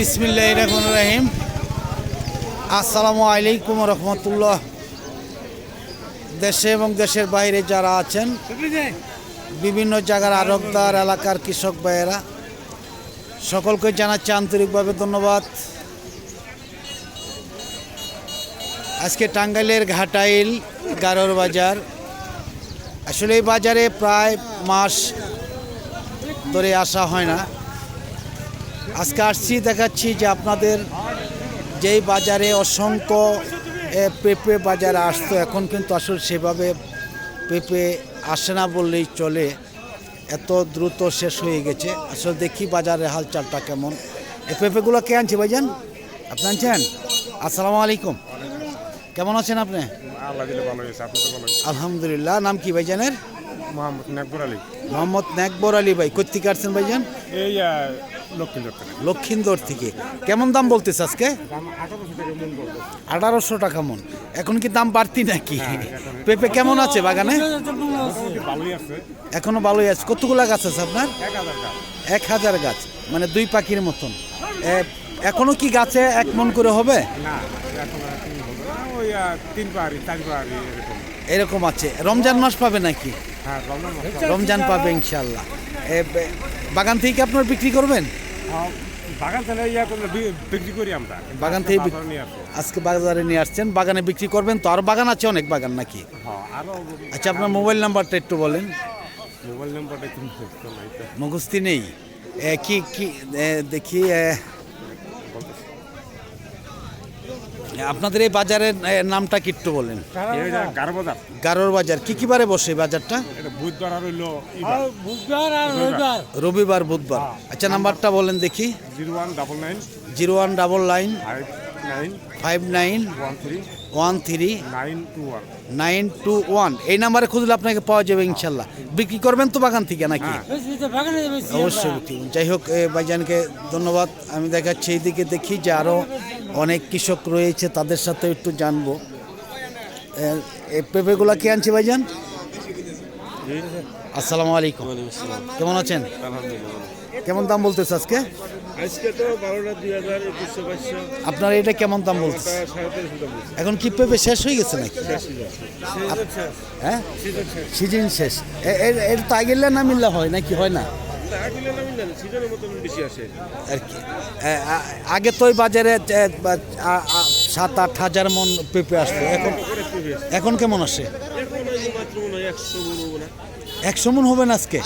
বিসমিল্লাহ রহমান রাহিম। আসসালামু আলাইকুম রহমতুল্লাহ। দেশে এবং দেশের বাইরে যারা আছেন, বিভিন্ন জায়গার আরবদার এলাকার কৃষক ভাইয়েরা, সকলকে জানাচ্ছি আন্তরিকভাবে ধন্যবাদ। আজকে টাঙ্গাইলের ঘাটাইল গারোর বাজার। আসলে এই বাজারে প্রায় মাস ধরে আসা হয় না। আজকে আসছি দেখাচ্ছি যে আপনাদের যেই বাজারে অসংখ্য পেঁপে বাজারে আসতো এখন কিন্তু আসলে সেভাবে পেঁপে আসে না বললেই চলে। এত দ্রুত শেষ হয়ে গেছে। আসলে দেখি বাজারের হালচালটা কেমন। এই পেঁপেগুলো কে আনছে ভাইজান? আপনি আনছেন? আসসালামু আলাইকুম। কেমন আছেন আপনি? আলহামদুলিল্লাহ নাম কি ভাইজানের? মোহাম্মদ নাকবর আলী। মোহাম্মদ নাকবর আলী ভাই কোথেকে আসছেন ভাইজান? এই লক্ষিন্দর থেকে। কেমন দাম বলতেছে আজকে? আঠারোশো টাকা মন। এখন কি দাম বাড়তি নাকি? পেঁপে কেমন আছে বাগানে? মোটামুটি ভালোই আছে। এখনও ভালোই আছে। কতগুলা গাছ আছে আপনার? এক হাজার গাছ। মানে দুই পাখির মতন। এখনও কি গাছে এক মন করে হবে? এরকম। আছে। রমজান মাস পাবে নাকি? হ্যাঁ রমজান পাবে ইনশাল্লাহ বাগান থেকে আপনার বিক্রি করবেন? হ্যাঁ, বাগান থেকে ইয়া বিক্রি করি আমরা। বাগান থেকে আজকে বাজারে নিয়ে আসছেন বাগানে বিক্রি করবেন তো? আর বাগান আছে অনেক বাগান নাকি? হ্যাঁ আচ্ছা আপনার মোবাইল নাম্বারটা একটু বলেন। মোবাইল নাম্বারটা মুখস্থি নেই কি কি দেখি আপনাদের এই বাজারের নামটা কি একটু বলেন? গারোর বাজার। কি কি বারে বসে বাজারটা? বুধবার আর হইল বুধবার আর রবিবার। রবিবার। বুধবার। আচ্ছা নাম্বারটা বলেন দেখি। Zero one double nine. Zero one double nine. Five nine. Five nine. One three. One three. Nine two one. Nine two one. এই নাম্বারে খুঁজলে আপনাকে পাওয়া যাবে ইনশাল্লাহ। বিক্রি করবেন তো বাগান থেকে নাকি? হ্যাঁ। অবশ্যই বিক্রি যাই হোক এ, ভাইজানকে ধন্যবাদ। আমি দেখাচ্ছি এইদিকে দেখি যে আরও অনেক কৃষক রয়েছে তাদের সাথে একটু জানব। পেঁপেগুলা কে আনছে ভাইজান? আসসালামু আলাইকুম। কেমন আছেন? কেমন দাম বলতেছে আজকে? আপনার এটা কেমন দাম বলছি এখন কি পেঁপে শেষ হয়ে গেছে নাকি? হ্যাঁ সিজন শেষ। এর- তো আগের না মিললে হয় নাকি? হয় না? আগে তো ওই বাজারে সাত আট হাজার মন পেঁপে আসতো। এখন এখন কেমন আসে? একশো মনে হবে না আজকে?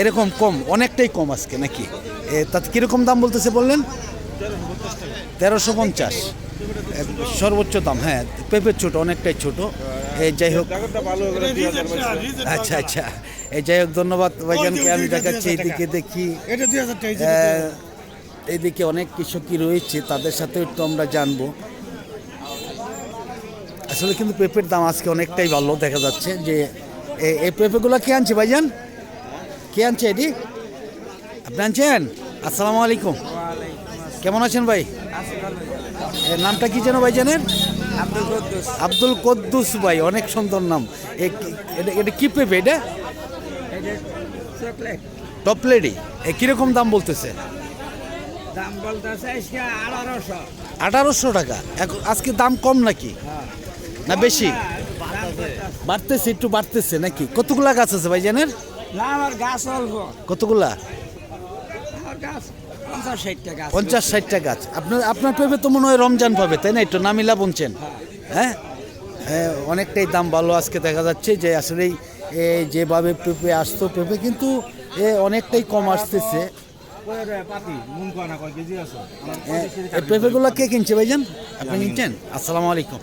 এরকম কম অনেকটাই কম আজকে নাকি? তাতে কীরকম দাম বলতেছে বললেন? তেরোশো পঞ্চাশ। সর্বোচ্চ দাম হ্যাঁ পেঁপের ছোট অনেকটাই ছোট। এ, যাই হোক। আচ্ছা আচ্ছা। এই যাই হোক ধন্যবাদ ভাইজানকে আমি দেখাচ্ছি এইদিকে দেখি। এইদিকে অনেক কৃষকই রয়েছে তাদের সাথে একটু আমরা জানব। আসলে কিন্তু পেঁপের দাম আজকে অনেকটাই ভালো দেখা যাচ্ছে যে এই পেঁপেগুলো কে আনছে ভাইজান? কে আনছে এটি? আপনি আনছেন? আসসালামু আলাইকুম। কেমন আছেন ভাই? এর নামটা কি যেন ভাইজানের? আব্দুল কুদ্দুস। আব্দুল কদ্দুস ভাই অনেক সুন্দর নাম। এটা কি পেঁপে এটা? টপলেডি এ কীরকম দাম বলতেছে? দাম বলতেছে আঠারোশো। আঠারোশো টাকা। এখন আজকে দাম কম নাকি? না বেশি? বাড়তেছে একটু বাড়তেছে নাকি? কতগুলা গাছ আছে ভাই না আমার গাছ অল্প। কতগুলা? পঞ্চাশ ষাটটা গাছ। আপনার আপনার পেঁপে তো মনে হয় রমজান পাবে তাই না? একটু নামিলা বলছেন হ্যাঁ? হ্যাঁ, অনেকটাই দাম ভালো আজকে দেখা যাচ্ছে যে আসলেই এ, যেভাবে পেঁপে আসতো পেঁপে কিন্তু এ অনেকটাই কম আসতেছে। পেঁপেগুলো কে কিনছে ভাইজান? আপনি কিনছেন? আসসালামু আলাইকুম।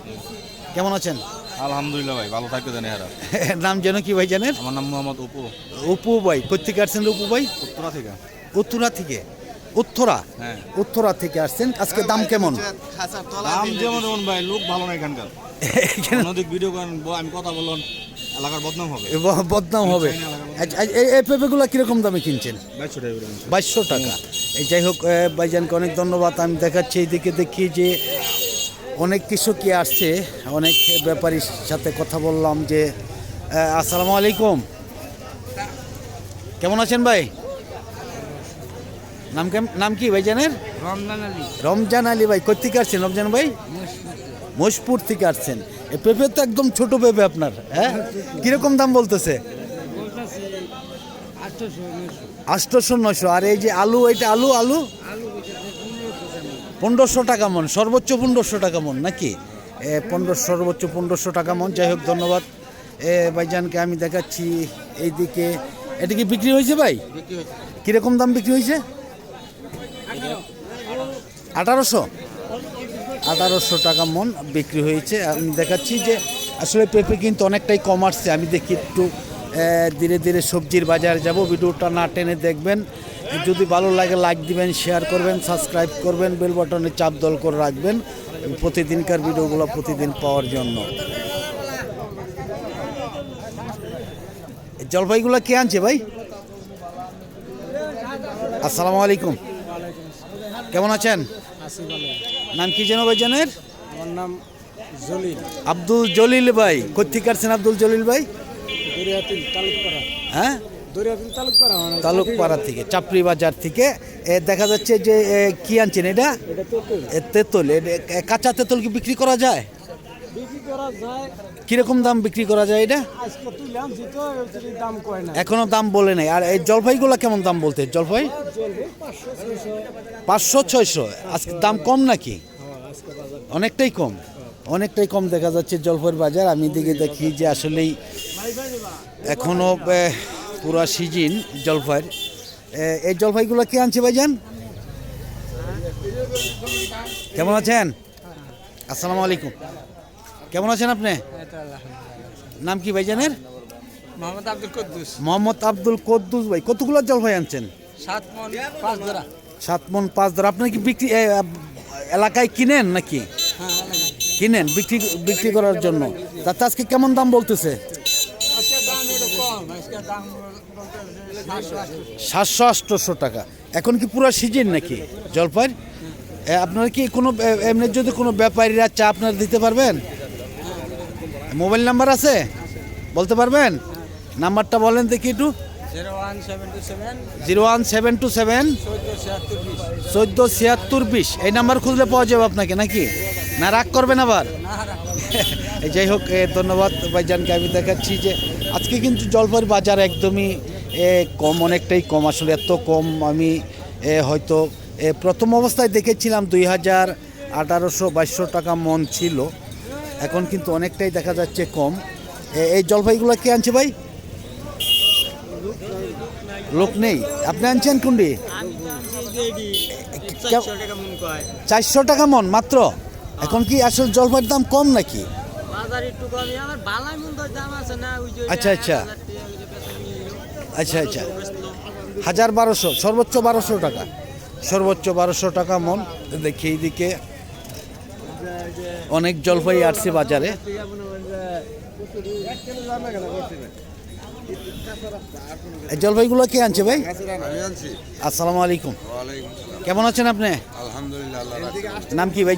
কেমন আছেন? আলহামদুলিল্লাহ ভাই ভালো থাকবে জানি এরা নাম যেন কি ভাই জানেন? আমার নাম মোহাম্মদ অপু। অপু ভাই কোথেকে আসছেন অপু ভাই? উত্তরা থেকে। উত্তরা থেকে। উত্তরা? হ্যাঁ। উত্তরা থেকে আসছেন। আজকে দাম কেমন? দাম যেমন যেমন ভাই লোক ভালো না এখানকার। অন্যদিক ভিডিও করেন আমি কথা বললাম এলাকার বদনাম হবে। বদনাম হবে। আচ্ছা, আচ্ছা, এই এই পেঁপেগুলো কীরকম দামে কিনছেন? বাইশশো টাকা যাই হোক ভাইজানকে অনেক ধন্যবাদ। আমি দেখাচ্ছি এইদিকে দেখি যে অনেক কৃষকই আসছে অনেক ব্যাপারীর সাথে কথা বললাম যে আসসালামু আলাইকুম। কেমন আছেন ভাই? নাম কেম নাম কি ভাইজানের রমজান আলী। রমজান আলী ভাই কোথেকে আসছেন রমজান ভাই? মোশপুর থেকে আসছেন। এ পেঁপে তো একদম ছোট পেঁপে আপনার হ্যাঁ? কীরকম দাম বলতেছে? আটশোশো আটশোশো নশো আর এই যে আলু এটা আলু আলু? পনেরোশো টাকা মন সর্বোচ্চ পনেরোশো টাকা মন নাকি? পনেরো সর্বোচ্চ পনেরোশো টাকা মন। যাই হোক ধন্যবাদ। এ ভাইজানকে আমি দেখাচ্ছি এইদিকে। এটা কি বিক্রি হয়েছে ভাই? কীরকম দাম বিক্রি হয়েছে? আঠারোশো? আঠারোশো টাকা মন বিক্রি হয়েছে। আমি দেখাচ্ছি যে আসলে পেঁপে কিন্তু অনেকটাই কম আসছে। আমি দেখি একটু ধীরে ধীরে সবজির বাজার যাব। ভিডিওটা না টেনে দেখবেন। যদি ভালো লাগে লাইক দিবেন শেয়ার করবেন সাবস্ক্রাইব করবেন বেল বাটনে চাপ দল করে রাখবেন প্রতিদিনকার ভিডিওগুলো প্রতিদিন পাওয়ার জন্য। এই জলপাইগুলো কে আনছে ভাই? আসসালামু আলাইকুম। কেমন আছেন? নাম কি যেন ভাইজানের আমার নাম জলিল। আব্দুল জলিল ভাই কোথেকে আসছেন আব্দুল জলিল ভাই? হ্যাঁ? তালুকপাড়া থেকে চাপড়ি বাজার থেকে দেখা যাচ্ছে যে কি আনছেন এটা? তেঁতুল। কাঁচা তেঁতুল কি বিক্রি করা যায়? বিক্রি করা যায়। কীরকম দাম বিক্রি করা যায় এটা? এখনও দাম বলে নাই। আর এই জলপাইগুলো কেমন দাম বলতে? জলপাই? পাঁচশো ছয়শো। আজকে দাম কম নাকি? অনেকটাই কম। অনেকটাই কম দেখা যাচ্ছে জলপাইয়ের বাজার। আমি দিকে দেখি যে আসলেই এখনও পুরা সিজন জলপাইয়ের এই জলপাইগুলো কে আনছে ভাইজান? কেমন আছেন? আসসালামু আলাইকুম। কেমন আছেন আপনি? নাম কি ভাইজানের? মোহাম্মদ আব্দুল কুদ্দুস। মোহাম্মদ আব্দুল কদ্দুস ভাই কতগুলো জলপাই আনছেন? সাত মন পাঁচ ধরা সাত মন পাঁচ ধর আপনার কি বিক্রি এলাকায় কিনেন নাকি? হ্যাঁ কিনেন বিক্রি বিক্রি করার জন্য। তাতে আজকে কেমন দাম বলতেছে? সাতশো আটশোশো টাকা। এখন কি পুরো সিজন নাকি জলপাই? আপনার কি কোনো এমনি যদি কোনো ব্যাপারীরা চা আপনার দিতে পারবেন? মোবাইল নাম্বার আছে? বলতে পারবেন? নাম্বারটা বলেন দেখি একটু। Zero one seven two seven. Zero one seven two seven চোদ্দ ছিয়াত্তর বিশ। এই নাম্বার খুঁজলে পাওয়া যাবে আপনাকে নাকি? না রাগ করবেন আবার? এই যাই হোক ধন্যবাদ ভাইজানকে। আমি দেখাচ্ছি যে আজকে কিন্তু জলপাইয়ের বাজার একদমই এ, কম অনেকটাই কম। আসলে এত কম আমি এ, হয়তো এ, প্রথম অবস্থায় দেখেছিলাম দুই হাজার আঠারোশো বাইশশো টাকা মন ছিল। এখন কিন্তু অনেকটাই দেখা যাচ্ছে কম। এই জলপাইগুলো কে আনছে ভাই? লোক নেই। আপনি আনছেন কোনটি? চারশো টাকা মন মাত্র? এখন কি আসলে জলপাইয়ের দাম কম নাকি? বাজার একটু কমই আমার বালাই মন্দ দাম আছে না ওই যে আচ্ছা, আচ্ছা। আচ্ছা আচ্ছা। হাজার বারোশো সর্বোচ্চ বারোশো টাকা। সর্বোচ্চ বারোশো টাকা মন। দেখি এইদিকে অনেক জলপাই আসছে বাজারে। জলপাইগুলো কে আনছে ভাই? আমি আসসালামু আলাইকুম। কেমন আছেন আপনি? আলহামদুলিল্লাহ নাম কি ভাই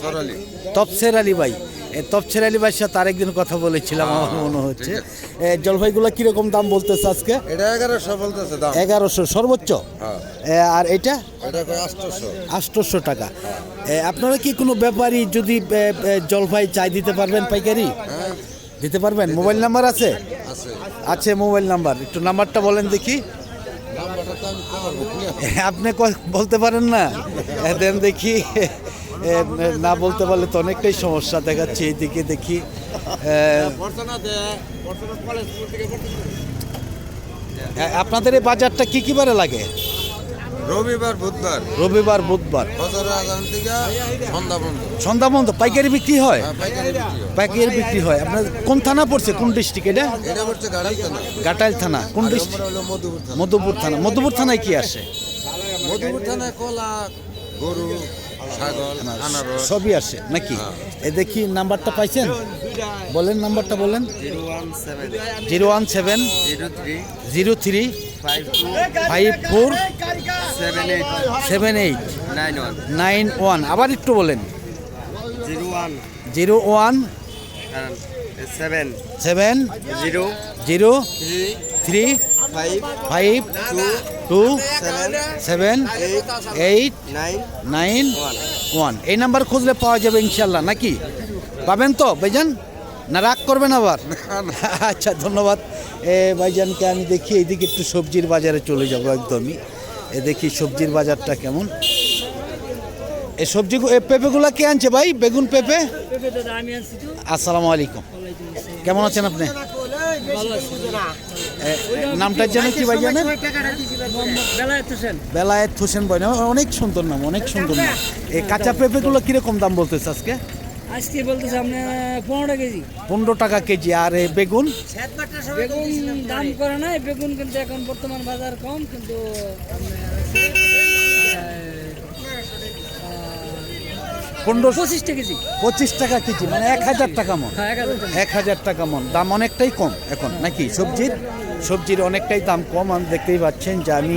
সরালি তপসের আলী ভাই। এ তপসের আলী ভাইয়ের সাথে আরেকদিন কথা বলেছিলাম আমার মনে হচ্ছে। জলপাইগুলো কীরকম দাম বলতেছে আজকে? এটা এগারোশো বলতেছে দাম। এগারোশো সর্বোচ্চ? হ্যাঁ। আর এটা? আটশোশো। আটশোশো টাকা। আপনারা কি কোনো ব্যাপারী যদি জলপাই চাই দিতে পারবেন পাইকারি? হ্যাঁ। দিতে পারবেন? মোবাইল নাম্বার আছে? আছে। Mobile number. একটু নাম্বারটা বলেন দেখি। আপনি বলতে পারেন না? দেন দেখি। না বলতে পারলে তো অনেকটাই সমস্যা দেখাচ্ছে এইদিকে দেখি। আপনাদের এই বাজারটা কি কি বারে লাগে? রবিবার বুধবার। রবিবার বুধবার। সন্ধ্যা বন্ধ পাইকারি বিক্রি হয়? পাইকারি বিক্রি হয়। পাইকারি বিক্রি হয়। আপনার কোন থানা পড়ছে? কোন ডিস্ট্রিক্ট এটা? গাটাইল থানা। কোন ডিস্ট্রিক্ট? মধুপুর থানা। মধুপুর থানায় কি আসে? মধুপুর থানায় কলা গরু ছাগল আনারস। সবই আসে নাকি? এ দেখি নাম্বারটা পাইছেন? বলেন নাম্বারটা বলেন। Zero one seven. Zero three. Five four. Seven eight. Nine one. আবার একটু বলেন। Zero one. Zero one seven seven. Zero zero three. Three. Five. Five two. Two seven eight nine nine one এই নাম্বার খুঁজলে পাওয়া যাবে ইনশাল্লাহ নাকি? পাবেন তো ভাইজান? না রাগ করবেন আবার। আচ্ছা ধন্যবাদ। এ ভাইজানকে আমি দেখি এইদিকে একটু সবজির বাজারে চলে যাব একদমই। এ দেখি সবজির বাজারটা কেমন। এই সবজি পেঁপেগুলো কে আনছে ভাই? বেগুন পেঁপে? আসসালামু আলাইকুম। কেমন আছেন আপনি? এ, নামটার যেন কি ভাই জানেন? বেলায়েত হোসেন। না অনেক সুন্দর নাম অনেক সুন্দর নাম। এই কাঁচা পেঁপেগুলো কীরকম দাম বলতেছে আজকে? আজকে বলতেছে আপনার পনেরো কেজি। পনেরো টাকা কেজি। আর এই বেগুন? বেগুন দাম করে। নাই। বেগুন কিন্তু এখন বর্তমান বাজার কম কিন্তু পনেরো আহ, পঁচিশ টাকা কেজি। পঁচিশ টাকা কেজি মানে এক হাজার টাকা মন। হ্যাঁ এক হাজার টাকা। মন। দাম অনেকটাই কম এখন নাকি? সবজির সবজির অনেকটাই দাম কম। আমি দেখতেই পাচ্ছেন যে আমি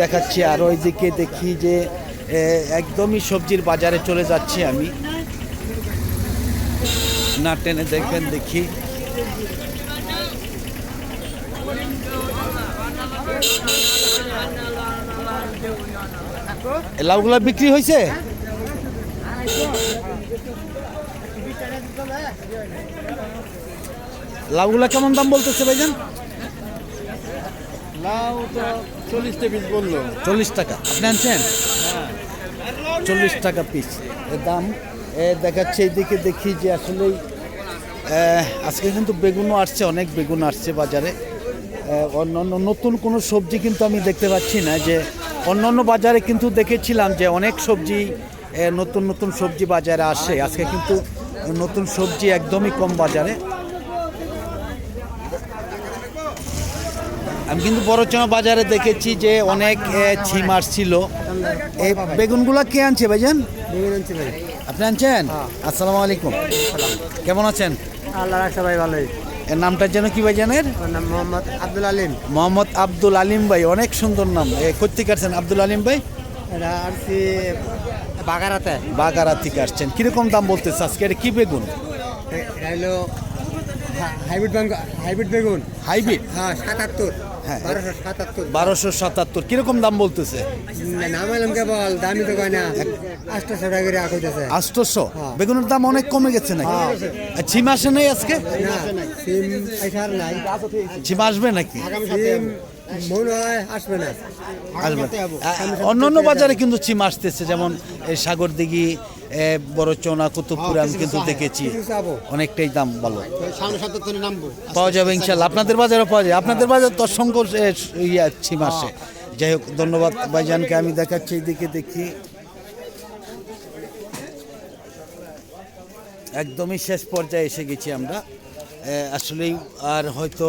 দেখাচ্ছি আর ওইদিকে দেখি যে একদমই সবজির বাজারে চলে যাচ্ছি আমি। না টেনে দেখবেন দেখি। লাউগুলা বিক্রি হয়েছে লাউগুলা কেমন দাম বলতেছে ভাইজান? লাউ তো চল্লিশটা পিস বলল। চল্লিশ টাকা। আপনি আনছেন? চল্লিশ টাকা পিস এর দাম দেখাচ্ছে এইদিকে দেখি যে আসলেই আজকে কিন্তু বেগুনও আসছে অনেক বেগুন আসছে বাজারে। অন্যান্য নতুন কোনো সবজি কিন্তু আমি দেখতে পাচ্ছি না যে অন্যান্য বাজারে কিন্তু দেখেছিলাম যে অনেক সবজি নতুন নতুন সবজি বাজারে আসে। আজকে কিন্তু নতুন সবজি একদমই কম বাজারে। আমি কিন্তু বড়চনা বাজারে দেখেছি যে অনেক ছিম আসছিল। এই বেগুনগুলো কে আনছে ভাইজান? আপনি আনছেন? আসসালামু আলাইকুম। কেমন আছেন? আল্লাহ রাখছে ভাই ভালোই। এর নামটা যেন কি ভাইজানের? আমার নাম মোহাম্মদ আব্দুল আলিম। মোহাম্মদ আব্দুল আলিম ভাই অনেক সুন্দর নাম। এ কোথেকে আসছেন আব্দুল আলিম ভাই? এটা আসছি বাগারাতে? বাগারা থেকে আসছেন কীরকম দাম বলতেছে আজকে? এটা কি বেগুন? হলো হাইব্রিড হাইব্রিড বেগুন। হাইব্রিড? হ্যাঁ সাতাত্তর। হ্যাঁ। বারোশো সাতাত্তর। কীরকম দাম বলতেছে? নাম এলাম কেবল দামি তো কয় না। আটশো টাকা করে আঁকইতেছে আষ্টশো বেগুনের দাম অনেক কমে গেছে নাকি? আর ছিম আসে নাই আজকে? ছিম আসবে নাকি? মনে হয় আসবে না। অন্য অন্য বাজারে কিন্তু চিম আসতেছে যেমন এই সাগর দিঘি বড় চৌনা কুতুবপুরে আমি কিন্তু দেখেছি। অনেকটাই দাম ভালো। পাওয়া যাবে ইনশাল্লাহ। আপনাদের বাজারে পাওয়া যায়। আপনাদের বাজার তো অসংখ্য ইয়া ছিম আসে। যাই হোক ধন্যবাদ ভাইজানকে। আমি দেখাচ্ছি এইদিকে দেখি। একদমই শেষ পর্যায়ে এসে গেছি আমরা। আসলেই আর হয়তো